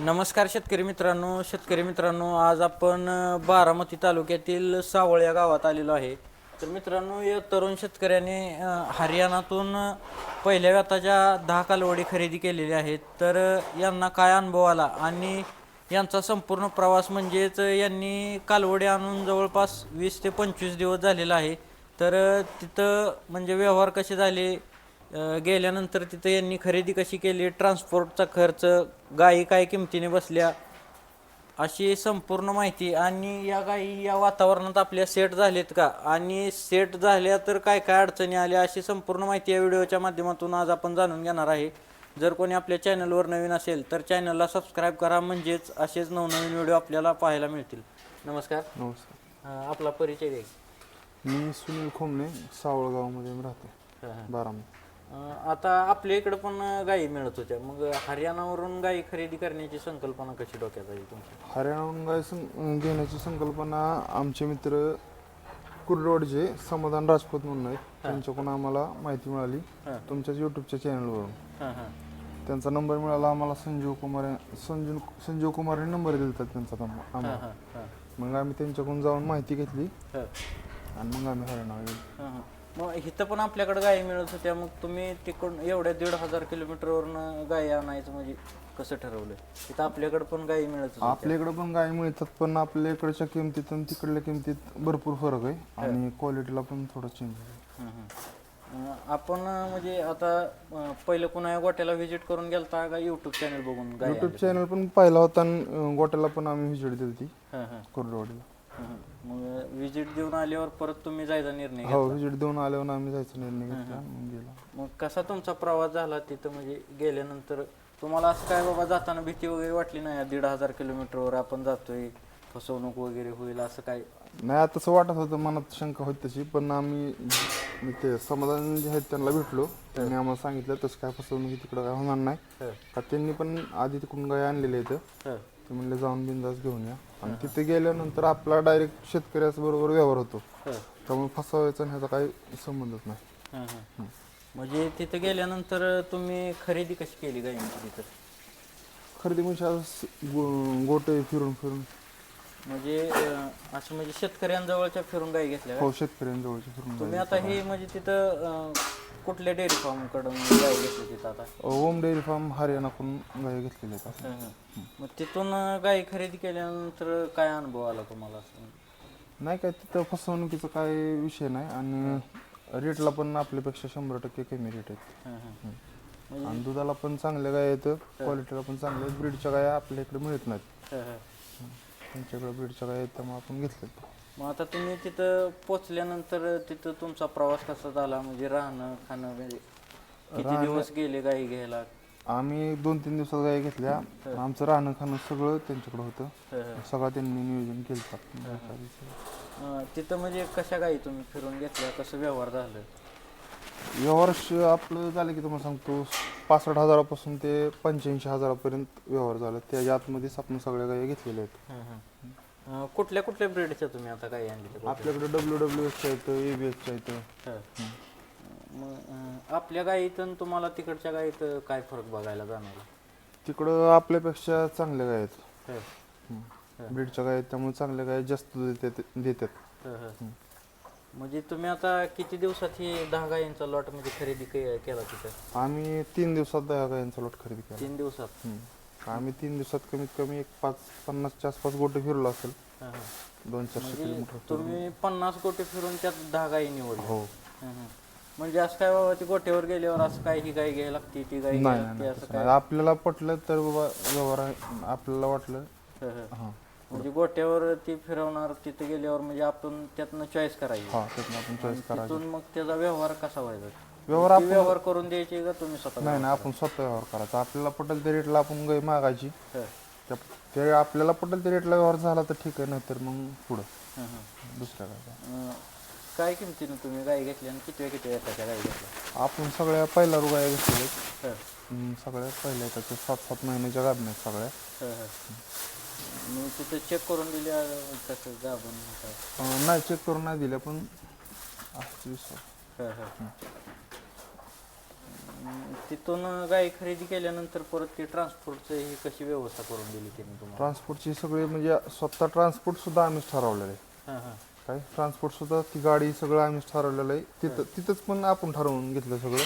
नमस्कार शेतकरी मित्रांनो शेतकरी मित्रांनो आज आपण बारामती तालुक्यातील सावळ या गावात आलेलो आहे. तर मित्रांनो या तरुण शेतकऱ्याने हरियाणातून पहिल्या व्यताच्या दहा कालवडी खरेदी केलेल्या आहेत. तर यांना काय अनुभव आला? आणि यांचा संपूर्ण प्रवास म्हणजेच यांनी कालवडी आणून जवळपास वीस ते पंचवीस दिवस झालेला आहे. तर तिथं म्हणजे व्यवहार कसे झाले? गेल्यानंतर तिथं यांनी खरेदी कशी केली? ट्रान्सपोर्टचा खर्च गायी काय किमतीने बसल्या? अशी संपूर्ण माहिती. आणि या गायी या वातावरणात आपल्या सेट झालेत का? आणि सेट झाल्या तर काय काय अडचणी आल्या अशी संपूर्ण माहिती या व्हिडिओच्या माध्यमातून आज आपण जाणून घेणार आहे. जर कोणी आपल्या चॅनलवर नवीन असेल तर चॅनलला सबस्क्राईब करा. म्हणजेच असेच नवनवीन व्हिडिओ आपल्याला पाहायला मिळतील. नमस्कार. नमस्कार. आपला परिचय द्या मी सुनील खोमणे सावळगावमध्ये राहतो. बारामती. अं, आता आपल्या इकडे पण गायी मिळत होत्या. मग हरियाणावरून गायी खरेदी करण्याची संकल्पना कशी डोक्यात आली तुमची? हरियाणाहून गाय सं घेण्याची संकल्पना आमचे मित्र कुर्डवाडचे समाधान राजपूत म्हणून आहेत. त्यांच्याकडून आम्हाला माहिती मिळाली. हां. तुमच्याच यूट्यूबच्या चॅनलवरून हां हां. त्यांचा नंबर मिळाला आम्हाला संजीव कुमार संजीव संजीव कुमारने नंबर दिला त्यांचा नंबर आम्हाला. हां हां. मग आम्ही त्यांच्याकडून जाऊन माहिती घेतली. हां. आणि मग आम्ही हरियाणा गेलो. हां. मग इथं पण आपल्याकडे गायी मिळत होत्या मग तुम्ही तिकडून एवढ्या दीड हजार किलोमीटरवरनं गायी आणायचं म्हणजे कसं ठरवलं इथं आपल्याकडे पण गायी मिळत होत्या. आपल्या इकडे पण गाय मिळतात पण आपल्या इकडच्या किमतीत आणि तिकडल्या किमतीत भरपूर फरक आहे आणि क्वालिटीला पण थोडं चेंज आहे. अं, आपण अं, म्हणजे आता अं, पहिलं कुणा गोट्याला व्हिजिट करून गेलता का युट्यूब चॅनल बघून गाय युट्यूब चॅनल पण पाहिला होता आणि अं, गोट्याला पण आम्ही व्हिजिट दिली ती हां हां. कुर्डवाडीला. मग विजिट देऊन आल्यावर परत तुम्ही जायचा निर्णय हो घेतला. व्हिजिट देऊन आल्यावर आम्ही जायचा निर्णय घेतला मग गेला. मग कसा तुमचा प्रवास झाला तिथं? म्हणजे गेल्यानंतर तुम्हाला असं काय बाबा जाताना भीती वगैरे वाटली नाही? दीड हजार किलोमीटरवर आपण जातोय फसवणूक वगैरे होईल असं काय? नाही आता तसं वाटत होतं मनात शंका होती तशी पण आम्ही ते समाधान जे आहेत त्यांना भेटलो. त्यांनी आम्हाला सांगितलं तसं काय फसवणूक तिकडं काय होणार नाही. हं, का त्यांनी पण आधी तिकडून गाय आणलेले हं, ते म्हणले जाऊन बिंदास घेऊन या. आणि तिथे गेल्यानंतर आपला डायरेक्ट शेतकऱ्याच बरोबर व्यवहार होतो. हं, त्यामुळे फसवायचा आणि ह्याचा काही संबंधच नाही. हं. म्हणजे तिथं गेल्यानंतर तुम्ही खरेदी कशी केली गायींची तिथं? खरेदी म्हणजे गो- गोटे फिरून फिरून. म्हणजे अं, असं म्हणजे शेतकऱ्यांजवळच्या फिरून गायी घेतल्या का? हो शेतकऱ्यांजवळचे फिरून तुम्ही आता हे म्हणजे तिथं अं, कुठल्या डेअरी फार्मकडून गाय घेतली तिथं आता होम डेअरी फार्म हरियाणाकडून गाय घेतलेले आहेत हं, हं. मग तिथून अं, गायी खरेदी केल्यानंतर काय अनुभव आला तुम्हाला असं नाही काय तिथं फसवणुकीचा काय विषय नाही आणि रेटला पण आपल्यापेक्षा शंभर टक्के कमी रेट आहेत हं, हं. म्हणजे आणि दुधाला पण चांगल्या गाय आहेत क्वालिटीला पण चांगल्या आहेत ब्रीडच्या गाय आपल्या इकडे मिळत नाहीत हं, हं. त्यांच्याकडे ब्रीडच्या गाय आहेत त्यामुळे आपण घेतल्यात मग आता तुम्ही तिथं पोचल्यानंतर तिथं तुमचा प्रवास कसा झाला? म्हणजे राहणं खाणं म्हणजे किती दिवस गेले गाई घ्यायला? आम्ही दोन तीन दिवसात गाय घेतल्या. आमचं राहणं खाणं सगळं त्यांच्याकडे होतं. हं, हं. सगळं त्यांनी नियोजन केलं. तिथं म्हणजे कशा गाई तुम्ही फिरून घेतल्या? कसं व्यवहार झालं? व्यवहार श- आपलं झालं की तुम्हाला सांगतो पासष्ट हजारापासून ते पंच्याऐंशी हजारापर्यंत व्यवहार झाला. त्याच्या आतमध्येच आपण सगळ्या गाय घेतलेल्या आहेत. अं, कुठल्या कुठल्या ब्रीडच्या तुम्ही आता गाई आणल्या आपल्याकडे डब्ल्यू डब्ल्यू एसच्या आहेत ए बी एसच्या हं. मग अं, आपल्या गाईत आणि तुम्हाला तिकडच्या गाईत काय फरक बघायला जाणवला तिकडं आपल्यापेक्षा चांगल्या गाय आहेत. हं, ब्रीडच्या गाय आहेत त्यामुळे चांगल्या गाय जास्त दूध देतात देतात हं, हं. म्हणजे तुम्ही आता किती दिवसात ही दहा गायींचा लॉट म्हणजे खरेदी के- केला तिथं आम्ही तीन दिवसात दहा गायांचा लोट खरेदी केला तीन दिवसात हम्म. आम्ही तीन दिवसात कमीत कमी एक पाच पन्नासच्या आसपास गोटे फिरलो असेल हं, हं. दोन चारशे म्हणजे किलोमीटर तुम्ही पन्नास गोटे फिरून त्यात दहा गायी निवडल्या हो हं, हं. म्हणजे असं काय बाबा ती गोट्यावर गेल्यावर असं काय ही गाय घ्यायला लागते ती गाय नाही घ्यायला नाही, लागते नाही असं तसं काय नाही. आपल्याला पटलं तर बाबा व्यवहार आहे. आपल्याला वाटलं हं, हं. हां म्हणजे गोट्यावर ती फिरवणार तिथे गेल्यावर म्हणजे आपण त्यातनं चॉईस करायची. हां त्यातनं आपण चॉईस करायचं तिथून मग त्याचा व्यवहार कसा व्हायचा? व्यवहार ती आपण व्यवहार करून द्यायची का तुम्ही स्वतः नाही नाही आपण स्वतः व्यवहार करायचा. आपल्याला पटेल त्या रेटला आपण गाय मागायची. हं, त्या- ते आपल्याला पटेल त्या रेटला व्यवहार झाला तर ठीक आहे नाहीतर मग पुढं. हं, हं. दुसऱ्या काय अं, काय किमतीनं तुम्ही गाय घेतली आणि किती किती एकाच्या गाय घेतल्या? आपण सगळ्या पहिला रुगाया घेतलेल्या आहेत. हं, हम्म, सगळ्या पहिल्या त्याच्या सात सात महिन्याच्या आहेत सगळ्या. हं, हं. मी तिथं चेक करून दिली कसं गाभण काय अं, नाही चेक करून नाही दिल्या पण असं विश्वास हं, हं. तिथून गाई खरेदी केल्यानंतर परत ते ट्रान्सपोर्टचं ही कशी व्यवस्था करून दिली त्यांनी तुम्हाला? ट्रान्सपोर्टची सगळे म्हणजे स्वतः ट्रान्सपोर्ट सुद्धा आम्हीच ठरवलेलं आहे. हां हां. काय? ट्रान्सपोर्ट सुद्धा ती गाडी सगळं आम्हीच ठरवलेलं आहे. तिथं तिथंच पण आपण ठरवून घेतलं सगळं.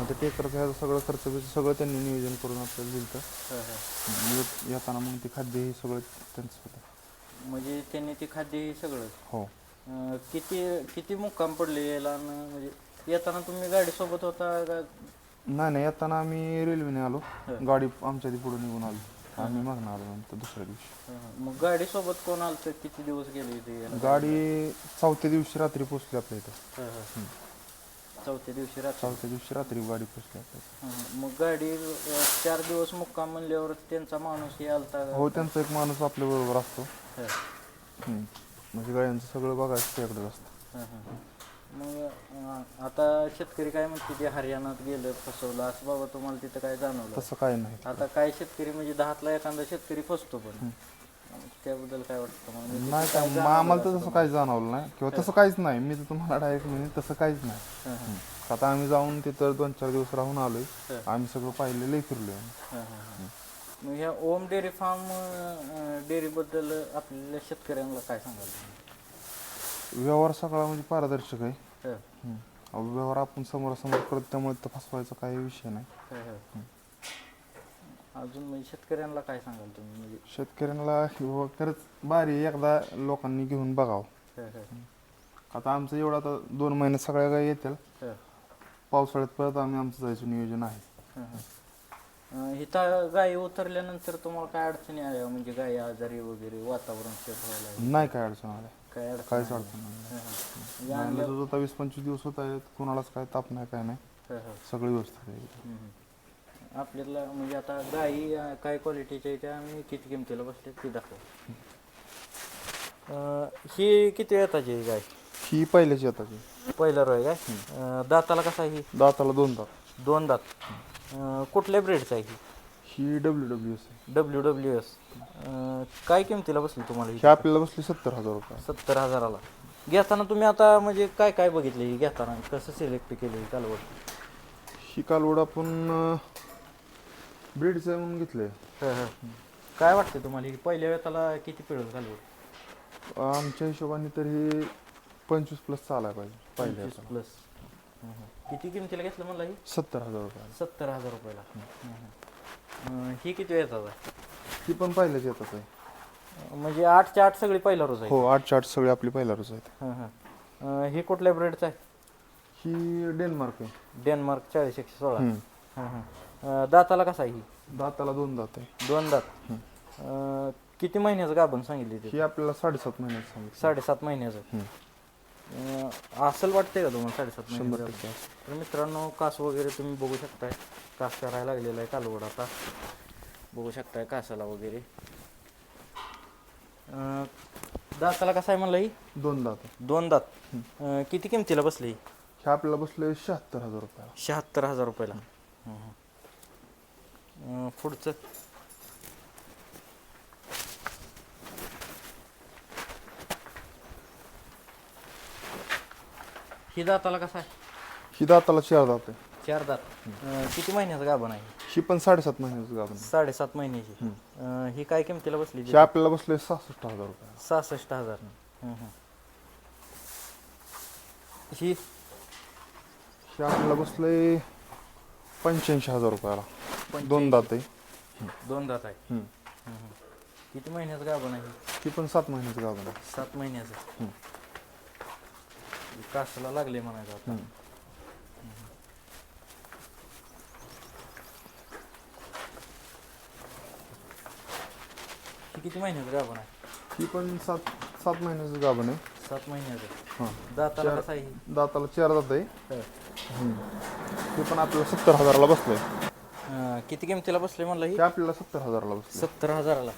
मग ते टेकरचं ह्याचं सगळं खर्च बिर्च सगळं त्यांनी नियोजन करून आपल्याला दिलं येत- येताना मग ते खाद्य हे सगळं त्यांचं होतं. म्हणजे त्यांनी ते खाद्य हे सगळं? हो. किती किती मुक्काम पडले यायला म्हणजे येताना तुम्ही गाडी सोबत होता का? नाही नाही येताना आम्ही रेल्वेने आलो. गाडी आमच्या ती पुढे निघून आलो. आम्ही मागणं आलो नंतर दुसऱ्या दिवशी. मग गाडी सोबत कोण आलं तर किती दिवस गेले इथे? गाडी चौथ्या दिवशी रात्री पोचली आपल्या इथं हां, हां. चौथ्या दिवशी रात्री चौथ्या दिवशी रात्री गाडी पोचली आपल्या इथं. हां, हां. मग गाडी अं, चार दिवस मुक्काम म्हणल्यावर त्यांचा माणूस हे आलता का? हो त्यांचा एक माणूस आपल्या बरोबर असतो हां, हम्म. म्हणजे गाड्यांचं सगळं बघायचं त्याकडे असतं हां, हां. मग आता शेतकरी काय म्हणते ते हरियाणात गेलं फसवलं असं बाबा तुम्हाला तिथं काय जाणवलं? तसं काय नाही. आता काय शेतकरी म्हणजे दहातला एखादा शेतकरी फसतो पण. त्याबद्दल काय वाटतं मग? म्हणजे नाही काय मग आम्हाला तर तसं काहीच जाणवलं नाही. किंवा तसं काहीच नाही. मी तर तुम्हाला डायरेक्ट म्हणजे तसं काहीच नाही. आता आम्ही जाऊन तिथं दोन चार दिवस राहून आलोय. आम्ही सगळं पाहिलेलं फिरलोय. हां, हां, हां. मग ह्या ओम डेअरी फार्म डेअरीबद्दल आपल्याला शेतकऱ्यांना काय सांगाल तुम्ही? व्यवहार सगळा म्हणजे पारदर्शक आहे. हं. अहो, व्यवहार आपण समोरासमोर करत त्यामुळे तर फसवायचा काही विषय नाही. हं, हं. अजून म्हणजे शेतकऱ्यांना काय सांगाल तुम्ही? म्हणजे शेतकऱ्यांना किंवा खरंच भारी आहे, एकदा लोकांनी घेऊन बघावं. हं, हं, आता आमचं एवढं आता दोन महिने सगळ्या गाय येतील. हं, पावसाळ्यात परत आम्ही आमचं जायचं नियोजन आहे. हं, हं. अं, इथं गायी उतरल्यानंतर तुम्हाला काय अडचणी आल्या? म्हणजे गायी आजारी वगैरे वातावरण सेट व्हायला? नाही काय अडचण आल्या. काय अडचण काहीच? अडचण नाही. हं, नाही, आता वीस पंचवीस दिवस होत आहेत कोणालाच काय ताप नाही काय नाही. हं, हं. सगळं व्यवस्थित आहे. हम्म. आपल्याला म्हणजे आता गाई अं, काय क्वालिटीच्या त्या आम्ही किती किमतीला बसले ते दाखव. ही किती येताची आहे गाय ही पहिल्याची येतात पहिला रोय काय? अं, दाताला कसा आहे ही? दाताला दोन दात. दोन दात. अं, कुठल्या ब्रेडचा आहे ही? ही W W S W W S काय किमतीला बसली तुम्हाला ही? ही आपल्याला बसली सत्तर हजार रुपये. सत्तर हजाराला. घेताना तुम्ही आता म्हणजे काय काय बघितले ही घेताना? कसं सिलेक्ट केलं ही कालवड? ही कालवड आपण ब्रीडचं म्हणून घेतलंय. हं, हं. काय वाटतं तुम्हाला? ही पहिल्या वेताला किती पिळेल कालवड? आमच्या हिशोबाने तर ही पंचवीस प्लस चालाय पाहिजे पहिल्या प्लस किती किमतीला घेतलं ही? सत्तर हजार रुपये. सत्तर हजार रुपयाला. अं, ही किती येतात? आहे? ही पण पहिल्याच येतात आहे. म्हणजे आठच्या आठ सगळी पहिला रोज आहे हो आठ आठ सगळे आपली पहिल्या रोज आहेत. हं, हं. अं, ही कुठल्या ब्रेडचा आहे? ही डेन्मार्क आहे. डेन्मार्क चाळीस एकशे सोळा. हम्म. हं, हं. अं, दाताला कसा आहे ही? दाताला दोन दात आहे. दोन दात. अं, किती महिन्याचं गाभण सांगितली ते? ही आपल्याला साडेसात महिन्यात सांगितलं. साडेसात महिन्याचं. असेल वाटतंय का तुम्हाला साडेसात शंभर महिन्याचं टक्के. असं. तर मित्रांनो कास वगैरे तुम्ही बघू शकताय. कास करायला लागलेला आहे कालवड आता. बघू शकताय कासाला वगैरे. अं, दाताला कसा आहे म्हणलं ही? दोन दात. दोन दात. अं, किती किमतीला बसली हे? आपल्याला बसले शहात्तर हजार रुपये शहात्तर हजार रुपयाला. अं, पुढचं? ही दाताला कसा आहे? ही दाताला चार दात आहे. चार दात. अं, किती महिन्याचं गाभण आहे? ही पण साडेसात महिन्याचं गाभण आहे. साडेसात महिन्याची. अं, ही काय किमतीला बसली ही आपल्याला बसले सहासष्ट हजार रुपये. सहासष्ट हजार. हं, हं. ही? ही आपल्याला बसले पंच्याऐंशी हजार रुपयाला. दोन दात आहे. दोन दात आहे. हम्म. किती महिन्याचं गाभण आहे? ही पण सात महिन्याचं गाभण आहे. सात महिन्याचं. हं. कासाला लागले म्हणायचं आता. ही किती महिन्याचं गाभण आहे? ही पण सात सात महिन्याचं गाभण आहे. सात महिन्याचं. हां. दाताला चार- कसं आहे? दाताला चार दात आहे. हं. हे पण आपल्याला सत्तर हजाराला बसलंय. अं, किती किमतीला बसले म्हणलं ही? आपल्याला सत्तर हजाराला बसलं सत्तर हजाराला.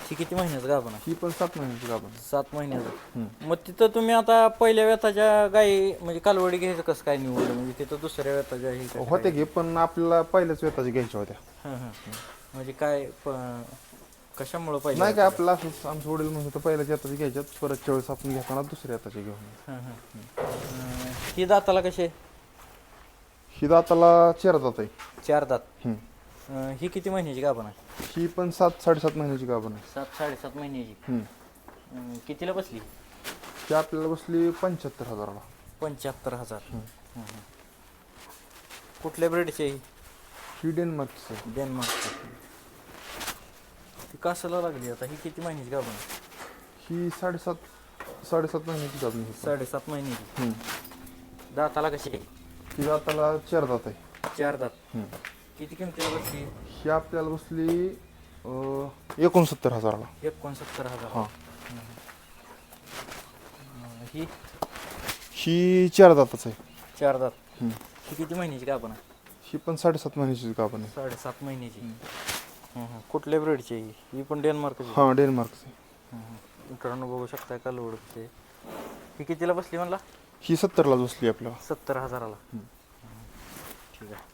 ही किती महिन्याचं गाभण आहे? ही पण सात महिन्याची गाभण सात महिन्याचं. मग तिथं तुम्ही आता पहिल्या व्यताच्या गाई म्हणजे कालवडी घ्यायचं कसं काय निवडलं? म्हणजे तिथं दुसऱ्या व्यताच्या ही होते की पण आपल्याला पहिल्याच वेताची घ्यायच्या होत्या? हं, हं. म्हणजे काय प- कशामुळं पाहिजे नाही काय आपलं असंच आमचं वडील म्हणत होतं पहिल्याच येताची घ्यायच्यात परत वेळेस आपण घेताना दुसऱ्या येताची घेऊन ही दाताला कसे ही दाताला चार दात आहे. चार दात. अं, ही किती महिन्याची गाभण आहे? ही पण सात साडेसात महिन्याची गाभण आहे. सात साडेसात महिन्याची. अं, कितीला बसली? ही आपल्याला बसली पंच्याहत्तर हजाराला. पंच्याहत्तर हजार. हं, हं. कुठल्या ब्रेडची आहे ही? ही डेन्मार्कची आहे. डेन्मार्कची. ती कासाला लागली आता. ही किती महिन्याची गाभण आहे? ही साडेसात साडेसात महिन्याची गाभण आहे. साडेसात महिन्याची. दाताला कशी आहे? ही दाताला चार दात आहे. चार दात. हम्म. किती किमतीला बसली? ही आपल्याला बसली अं, एकोणसत्तर हजाराला. एकोणसत्तर हजार. हां. अं, ही? ही चार दाताच आहे. चार दात. हम्म. ही किती महिन्याची गाभण आहे? ही पण साडेसात महिन्याची गाभण आहे. साडेसात महिन्याची. हं, हं. कुठल्या ब्रेडची आहे ही? ही पण डेन्मार्कची. हां डेन्मार्कची. हं. मित्रांनो बघू शकताय का लोडचे. ही कितीला बसली म्हणला? ही सत्तरला बसली आपल्याला. सत्तर हजाराला. ठीक आहे.